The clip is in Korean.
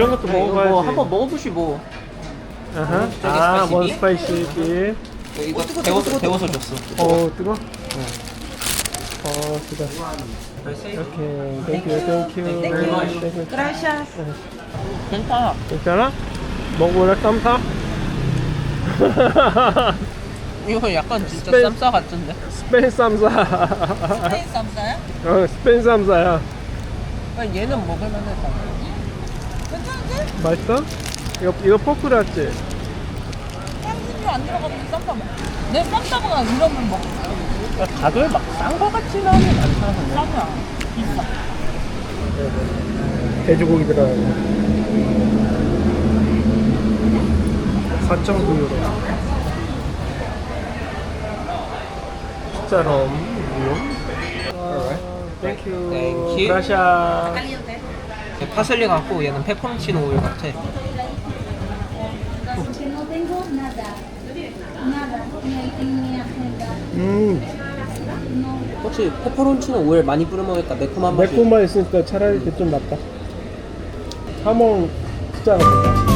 이런 것도 이거 먹어봐야지. 뭐 한번 먹어보시 뭐. 아하. 저기 아, 스파이시 원 비? 스파이시 비. 이거 데워서 데워서 줬어. 어, 뜨거? 어, 뜨거. 오케이. 땡큐, 땡큐. 땡큐. Gracias. 괜찮아. 괜찮아? 먹어볼래? 쌈싸? 이거 약간 진짜 스페인- 쌈싸 같은데. 스페인 쌈싸. 스페인 쌈싸요? 어, 스페인 쌈싸야. 아, 얘는 먹을만해. 괜찮은데? 맛있어? 이거, 이거 포크라지? 향신료 안 들어가면 쌈싸 먹어. 내 쌈싸가 이러면 먹어. 가글 막싼거 같지는 않잖아. 근데. 쌈이야. 비싸. 돼지고기 들어가고 4.9유로 진짜로 땡큐 Thank you. 그라샤 파슬리 같고 얘는 페퍼론치노 오일 같아. 음. 혹시 페퍼론치노 오일 많이 뿌려 먹으니까 매콤한 맛이. 매콤만 있으니까 차라리 그게 좀 낫다 하몽 맛은 얘가